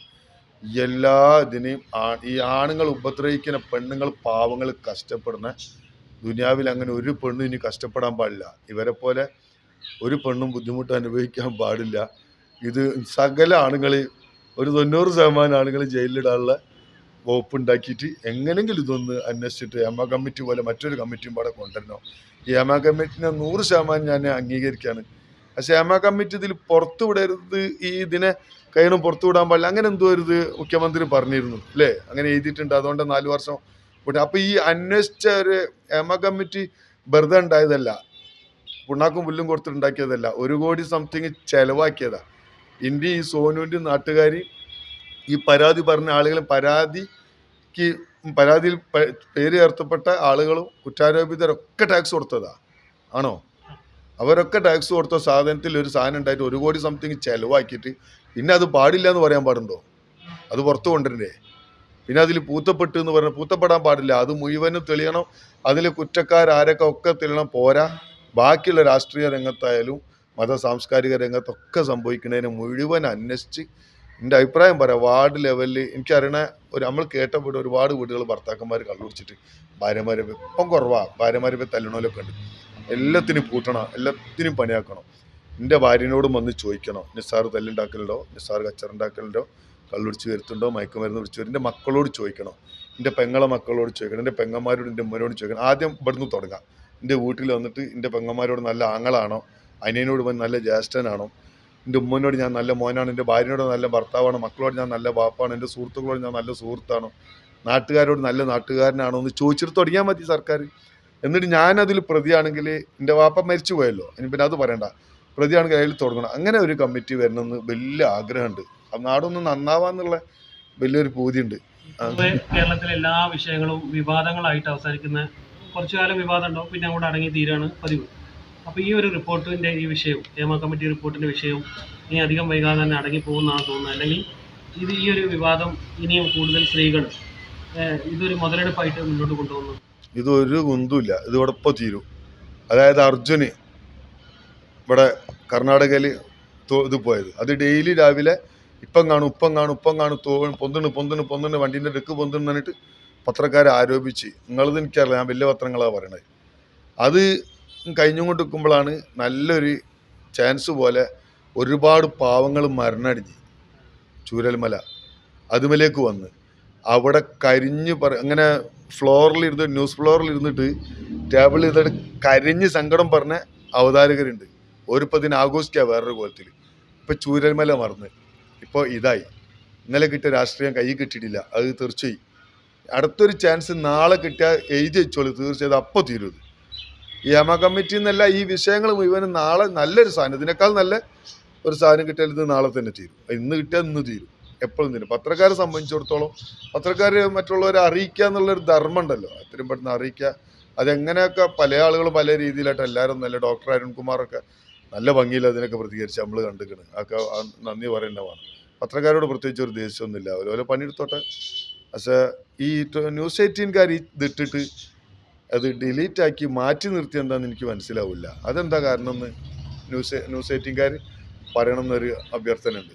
എല്ലാ ഇതിനെയും ഈ ആണുങ്ങൾ ഉപദ്രവിക്കുന്ന പെണ്ണുങ്ങൾ പാവങ്ങൾ കഷ്ടപ്പെടുന്ന ദുനിയാവിൽ അങ്ങനെ ഒരു പെണ്ണും ഇനി കഷ്ടപ്പെടാൻ പാടില്ല. ഇവരെ പോലെ ഒരു പെണ്ണും ബുദ്ധിമുട്ട് അനുഭവിക്കാൻ പാടില്ല. ഇത് സകല ആണുങ്ങളെ ഒരു തൊണ്ണൂറ് ശതമാനം ആളുകൾ ജയിലിലിടാനുള്ള വകുപ്പ് ഉണ്ടാക്കിയിട്ട് എങ്ങനെങ്കിലും ഇതൊന്ന് അന്വേഷിച്ചിട്ട് എമ കമ്മിറ്റി പോലെ മറ്റൊരു കമ്മിറ്റിയും പാടെ കൊണ്ടുവരണം? ഈ എമ കമ്മിറ്റിനെ നൂറ് ശതമാനം ഞാൻ അംഗീകരിക്കുകയാണ്. പക്ഷേ എമ കമ്മിറ്റി ഇതിൽ പുറത്തു വിടരുത് ഈ ഇതിനെ കഴിയണം പുറത്തു വിടാൻ പാടില്ല. അങ്ങനെ എന്തോ ഒരു മുഖ്യമന്ത്രി പറഞ്ഞിരുന്നു അല്ലേ? അങ്ങനെ എഴുതിയിട്ടുണ്ട്. അതുകൊണ്ട് നാല് വർഷം വിട്ടു അപ്പോൾ ഈ അന്വേഷിച്ച ഒരു എമ കമ്മിറ്റി വെറുതെ ഉണ്ടായതല്ല. പുണ്ണാക്കും പുല്ലും കൊടുത്തിട്ടുണ്ടാക്കിയതല്ല. ഒരു കോടി സംതിങ് ചെലവാക്കിയതാ. ഇന്ത്യ ഈ സോനുവിന്റെ നാട്ടുകാർ ഈ പരാതി പറഞ്ഞ ആളുകളും പരാതിക്ക് പരാതിയിൽ പേര് ചേർത്തപ്പെട്ട ആളുകളും കുറ്റാരോപിതരൊക്കെ ടാക്സ് കൊടുത്തതാ. ആണോ? അവരൊക്കെ ടാക്സ് കൊടുത്ത സാധനത്തിൽ ഒരു സാധനം ഉണ്ടായിട്ട് ഒരു കോടി സംതിങ് ചിലവാക്കിയിട്ട് പിന്നെ അത് പാടില്ല എന്ന് പറയാൻ പാടുണ്ടോ? അത് പുറത്ത് കൊണ്ടുവരണ്ടേ? പിന്നെ അതിൽ പൂത്തപ്പെട്ടു എന്ന് പറഞ്ഞാൽ പൂത്തപ്പെടാൻ പാടില്ല. അത് മുഴുവനും തെളിയണം. അതിൽ കുറ്റക്കാരാരൊക്കെ ഒക്കെ തെളിയണം പോരാ. ബാക്കിയുള്ള രാഷ്ട്രീയ രംഗത്തായാലും മത സാംസ്കാരിക രംഗത്തൊക്കെ സംഭവിക്കുന്നതിന് മുഴുവൻ അന്വേഷിച്ച് എന്റെ അഭിപ്രായം പറയാം. വാർഡ് ലെവലിൽ എനിക്കറിയണ ഒരു നമ്മൾ കേട്ടപ്പോൾ ഒരുപാട് വീടുകൾ ഭർത്താക്കന്മാർ കള്ളുടിച്ചിട്ട് ഭാര്യമാരെ ഇപ്പം കുറവാ. ഭാര്യമാരെ തല്ലണമല്ലൊക്കെ ഉണ്ട്. എല്ലാത്തിനും പൂട്ടണം എല്ലാത്തിനും പണിയാക്കണം. എന്റെ ഭാര്യനോടും വന്ന് ചോദിക്കണം നിസ്സാർ തല്ലുണ്ടാക്കലുണ്ടോ? നിസ്സാർ കച്ചറുണ്ടാക്കലുണ്ടോ? കള്ളുടിച്ച് വരുത്തുണ്ടോ മയക്കുമരുന്ന് പിടിച്ച് വരും എന്റെ മക്കളോട് ചോദിക്കണം. എന്റെ പെങ്ങളെ മക്കളോട് ചോദിക്കണം. എന്റെ പെങ്ങന്മാരോട് എന്റെ ഉമ്മനോട് ചോദിക്കണം. ആദ്യം ഇവിടുന്ന് തുടങ്ങാം. എന്റെ വീട്ടിൽ വന്നിട്ട് എന്റെ പെങ്ങന്മാരോട് നല്ല ആങ്ങളാണോ? അനിയനോട് പോയി നല്ല ജ്യേഷ്ഠനാണോ? എന്റെ ഉമ്മനോട് ഞാൻ നല്ല മോനാണ് എന്റെ ഭാര്യനോട് നല്ല ഭർത്താവാണ് മക്കളോട് ഞാൻ നല്ല ബാപ്പാണ് എന്റെ സുഹൃത്തുക്കളോട് ഞാൻ നല്ല സുഹൃത്താണോ നാട്ടുകാരോട് നല്ല നാട്ടുകാരനാണോ എന്ന് ചോദിച്ചിട്ട് തുടങ്ങിയാൽ മതി സർക്കാർ. എന്നിട്ട് ഞാനതിൽ പ്രതിയാണെങ്കിൽ എന്റെ വാപ്പ മരിച്ചു പോയല്ലോ ഇനി പിന്നെ അത് പറയണ്ട. പ്രതിയാണെങ്കിൽ അതിൽ തുടങ്ങണം. അങ്ങനെ ഒരു കമ്മിറ്റി വരണമെന്ന് വലിയ ആഗ്രഹമുണ്ട്. നാടൊന്ന് നന്നാവാന്നുള്ള വലിയൊരു പൂതിയുണ്ട്. കേരളത്തിലെ എല്ലാ വിഷയങ്ങളും വിവാദങ്ങളായിട്ട് അവസാനിക്കുന്ന കുറച്ചു കാലം വിവാദം ഉണ്ടാവും പിന്നെ അങ്ങോട്ട് അടങ്ങി തീരാണ് പതിവ്. അപ്പോൾ ഈ ഒരു റിപ്പോർട്ടിന്റെ ഈ വിഷയവും ഹേമ കമ്മിറ്റി റിപ്പോർട്ടിന്റെ വിഷയവും ഇനി അധികം വൈകാതെ തന്നെ അടങ്ങി പോകുന്നതാണ് തോന്നുന്നത്. അല്ലെങ്കിൽ ഇത് ഈ ഒരു വിവാദം ഇനിയും കൂടുതൽ സ്ത്രീകൾ ഇതൊരു മുതലെടുപ്പായിട്ട് മുന്നോട്ട് കൊണ്ടുപോകുന്നു. ഇതൊരു കുന്തുമില്ല ഇത് ഇവിടെ തീരും. അതായത് അർജുന് ഇവിടെ കർണാടകയിൽ ഇത് പോയത്. അത് ഡെയിലി രാവിലെ ഇപ്പം കാണും ഉപ്പം കാണും ഉപ്പം കാണും തോ പൊന്തിണ് പൊന്തിണ് പൊന്തിണ് വണ്ടീന്റെ ഡെക്ക് പൊന്തിണ് പറഞ്ഞിട്ട് പത്രക്കാരെ ആരോപിച്ച്. നിങ്ങളത് എനിക്കറിയാം ഞാൻ വലിയ പത്രങ്ങളാണ് പറയണത്. അത് കഴിഞ്ഞും കൊണ്ട് നിൽക്കുമ്പോഴാണ് നല്ലൊരു ചാൻസ് പോലെ ഒരുപാട് പാവങ്ങൾ മരണടിഞ്ഞ് ചൂരൽമല അതുമലേക്ക് വന്ന്. അവിടെ കരിഞ്ഞ് പറ അങ്ങനെ ഫ്ലോറിൽ ഇരുന്ന് ന്യൂസ് ഫ്ലോറിൽ ഇരുന്നിട്ട് ടേബിളിൽ ഇരുന്നിട്ട് കരിഞ്ഞ് സങ്കടം പറഞ്ഞ അവതാരകരുണ്ട്. ഓരിപ്പോൾ ഇതിനെ ആഘോഷിക്കുക വേറൊരു കോലത്തിൽ. ഇപ്പം ചൂരൽമല മറന്ന്. ഇപ്പോൾ ഇതായി. ഇന്നലെ കിട്ടിയ രാഷ്ട്രീയം കൈ കിട്ടിയിട്ടില്ല. അത് തീർച്ചയായും. അടുത്തൊരു ചാൻസ് നാളെ കിട്ടിയാൽ എഴുതി വെച്ചോളൂ. തീർച്ചയായും അപ്പോൾ തീരും ഹേമ കമ്മിറ്റി എന്നല്ല ഈ വിഷയങ്ങൾ മുഴുവനും നാളെ നല്ലൊരു സാധനം. ഇതിനേക്കാൾ നല്ല ഒരു സാധനം കിട്ടിയാൽ ഇത് നാളെ തന്നെ തീരും. ഇന്ന് കിട്ടിയാൽ ഇന്ന് തീരും. എപ്പോഴും തീരും. പത്രക്കാരെ സംബന്ധിച്ചിടത്തോളം പത്രക്കാർ മറ്റുള്ളവരെ അറിയിക്കുക എന്നുള്ളൊരു ധർമ്മം ഉണ്ടല്ലോ. അത്രയും പെട്ടെന്ന് അറിയിക്കുക. അതെങ്ങനെയൊക്കെ പല ആളുകൾ പല രീതിയിലായിട്ട് എല്ലാവരും നല്ല ഡോക്ടർ അരുൺകുമാറൊക്കെ നല്ല ഭംഗിയിൽ അതിനൊക്കെ പ്രതികരിച്ച് നമ്മൾ കണ്ടിരിക്കണം. അതൊക്കെ ആ നന്ദി പറയേണ്ടതാണ്. പത്രക്കാരോട് പ്രത്യേകിച്ച് ഒരു ദേഷ്യമൊന്നുമില്ല. അതുപോലെ പണിയെടുത്തോട്ടെ. പക്ഷേ ഈ ന്യൂസ് എയ്റ്റീൻകാർ ഇതിട്ടിട്ട് അത് ഡിലീറ്റ് ആക്കി മാറ്റി നിർത്തി എന്താണെന്ന് എനിക്ക് മനസ്സിലാവില്ല. അതെന്താ കാരണം എന്ന് ന്യൂസ് ന്യൂസ് എയ്റ്റീൻകാർ പറയണം എന്നൊരു അഭ്യർത്ഥന ഉണ്ട്